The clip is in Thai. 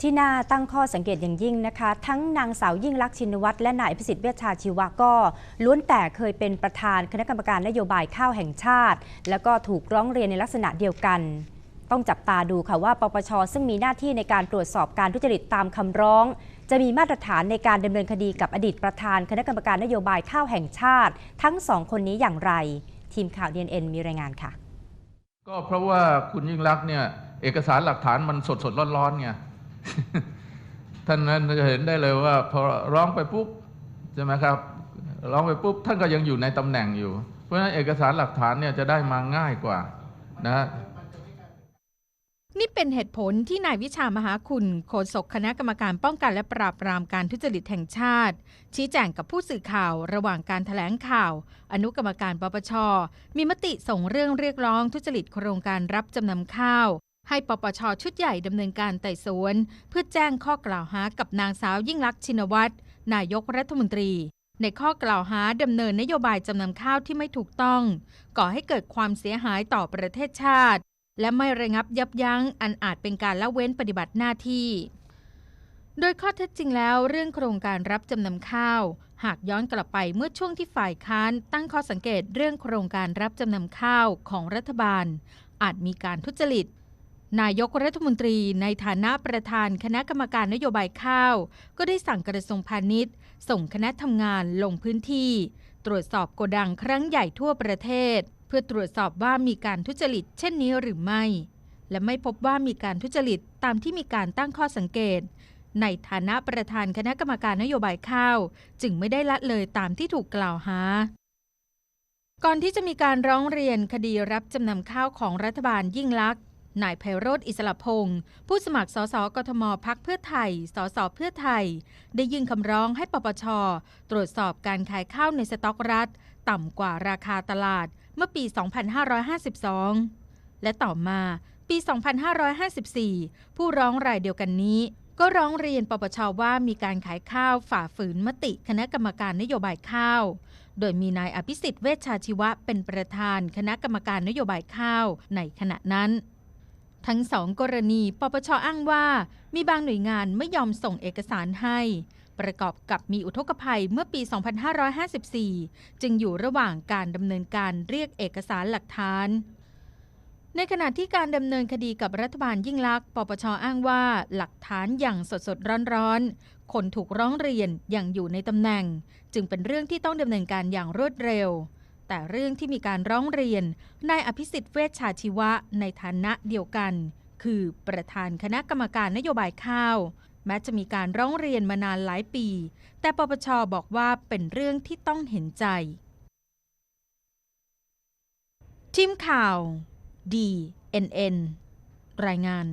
ที่น่าตั้งข้อสังเกตอย่างยิ่งนะคะ ทั้งนางสาวยิ่งลักษณ์ชินวัตรและนายพิสิทธิ์เวชชาชีวะก็ ล้วนแต่เคยเป็นประธานคณะกรรมการนโยบายข้าวแห่งชาติ แล้วก็ถูกร้องเรียนในลักษณะเดียวกัน ต้องจับตาดูค่ะว่าปปชซึ่งมีหน้าที่ในการตรวจสอบการทุจริตตามคำร้อง จะมีมาตรฐานในการดำเนินคดีกับอดีตประธานคณะกรรมการนโยบายข้าวแห่งชาติ ทั้งสองคนนี้อย่างไร ทีมข่าว DNN มีรายงานค่ะ ก็เพราะว่าคุณยิ่งรักษณ์เนี่ยเอกสารหลักฐานมันสดสดร้อนๆไง ท่านนั้นจะเห็นได้เลยว่าพอร้องไปปุ๊บใช่ไหมครับ ร้องไปปุ๊บท่านก็ยังอยู่ในตำแหน่งอยู่ เพราะฉะนั้นเอกสารหลักฐานเนี่ยจะได้มาง่ายกว่านะฮะนี่เป็นเหตุผลที่นายวิชามหาคุณโฆษกคณะกรรมการป้องกันและปราบปรามการทุจริตแห่งชาติ ชี้แจงกับผู้สื่อข่าวระหว่างการถแถลงข่าว อนุกรรมการปปช มีมติส่งเรื่องเรียกร้องทุจริตโครงการรับจำนำข้าว ให้ปปชชุดใหญ่ดำเนินการไต่สวน เพื่อแจ้งข้อกล่าวหากับนางสาวยิ่งลักษณ์ชินวัตรนายกรัฐมนตรี ในข้อกล่าวหาดำเนินนโยบายจำนำข้าวที่ไม่ถูกต้อง ก่อให้เกิดความเสียหายต่อประเทศชาติ และไม่ระงับยับยั้งอันอาจเป็นการละเว้นปฏิบัติหน้าที่โดยข้อเท็จจริงแล้วเรื่องโครงการรับจำนำข้าว หากย้อนกลับไปเมื่อช่วงที่ฝ่ายค้านตั้งข้อสังเกตเรื่องโครงการรับจำนำข้าวของรัฐบาล อาจมีการทุจริต นายกรัฐมนตรีในฐานะประธานคณะกรรมการนโยบายข้าว ก็ได้สั่งกระทรวงพาณิชย์ ส่งคณะทำงานลงพื้นที่ ตรวจสอบโกดังครั้งใหญ่ทั่วประเทศ เพื่อตรวจสอบว่ามีการทุจริตเช่นนี้หรือไม่ และไม่พบว่ามีการทุจริตตามที่มีการตั้งข้อสังเกต ในฐานะประธานคณะกรรมการนโยบายข้าว จึงไม่ได้ละเลยตามที่ถูกกล่าวหาก่อนที่จะมีการร้องเรียนคดีรับจำนำข้าวของรัฐบาลยิ่งลักษณ์ นายไพโรธอิสระพงศ์ผู้สมัครสสกทมพักเพื่อไทย สสเพื่อไทย ได้ยื่นคำร้องให้ปปช ตรวจสอบการขายข้าวในสต็อกรัฐ ต่ำกว่าราคาตลาดเมื่อปี 2552 และต่อมาปี 2554 ผู้ร้องรายเดียวกันนี้ ก็ร้องเรียนปปชว่ามีการขายข้าวฝ่าฝืนมติคณะกรรมการนโยบายข้าว โดยมีนายอภิสิทธิ์เวชชาชีวะเป็นประธานคณะกรรมการนโยบายข้าวในขณะนั้น ทั้งสองกรณีปปชอ้างว่า มีบางหน่วยงานไม่ยอมส่งเอกสารให้ ประกอบกับมีอุทกภัยเมื่อปี 2554 จึงอยู่ระหว่างการดำเนินการเรียกเอกสารหลักฐาน ในขณะที่การดำเนินคดีกับรัฐบาลยิ่งลักษณ์ปปชอ้างว่าหลักฐานอย่างสดสดร้อนร้อนๆคนถูกร้องเรียนยังอยู่ในตำแหน่ง จึงเป็นเรื่องที่ต้องดำเนินการอย่างรวดเร็ว แต่เรื่องที่มีการร้องเรียนนายอภิสิทธิ์เวชชาชีวะในฐานะเดียวกัน คือประธานคณะกรรมการนโยบายข้าว แม้จะมีการร้องเรียนมานานหลายปี แต่ปปชบอกว่าเป็นเรื่องที่ต้องเห็นใจ ทีมข่าว DNN รายงาน